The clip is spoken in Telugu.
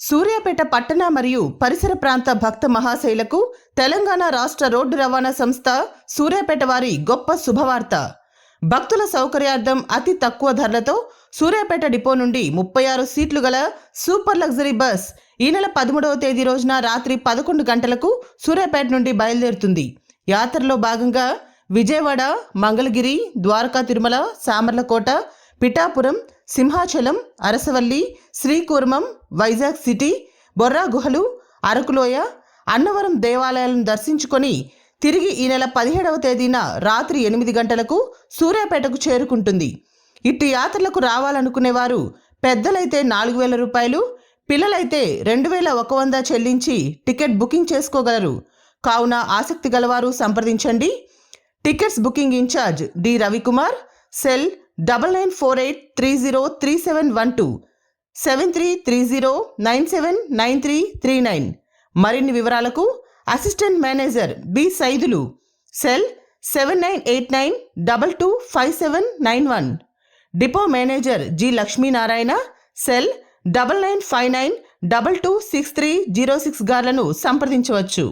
సూర్యాపేట పట్టణ మరియు పరిసర ప్రాంత భక్త మహాశైలకు తెలంగాణ రాష్ట్ర రోడ్డు రవాణా సంస్థ సూర్యాపేట వారి గొప్ప శుభవార్త. భక్తుల సౌకర్యార్థం అతి తక్కువ ధరలతో సూర్యాపేట డిపో నుండి ముప్పై ఆరు సీట్లు గల సూపర్ లగ్జరీ బస్ ఈ నెల పదమూడవ తేదీ రోజున రాత్రి పదకొండు గంటలకు సూర్యాపేట నుండి బయలుదేరుతుంది. యాత్రలో భాగంగా విజయవాడ మంగళగిరి ద్వారకా తిరుమల సామర్లకోట పిఠాపురం సింహాచలం అరసవల్లి శ్రీకూర్మం వైజాగ్ సిటీ బొర్రా గుహలు అరకులోయ అన్నవరం దేవాలయాలను దర్శించుకొని తిరిగి ఈ నెల పదిహేడవ తేదీన రాత్రి ఎనిమిది గంటలకు సూర్యాపేటకు చేరుకుంటుంది. ఇట్టి యాత్రలకు రావాలనుకునేవారు పెద్దలైతే నాలుగు వేల రూపాయలు పిల్లలైతే రెండు వేల ఒక వంద చెల్లించి టికెట్ బుకింగ్ చేసుకోగలరు. కావున ఆసక్తి గలవారు సంప్రదించండి. Tickets booking incharge D Ravikumar cell double nine four eight three zero three seven one two seven three three zero nine seven nine three three nine. మరిన్ని వివరాలకు assistant manager B Saidulu cell seven nine eight nine double two five seven nine one. Depot manager G Lakshminarayana cell double nine five nine double two six three zero six గార్లను సంప్రదించవచ్చు.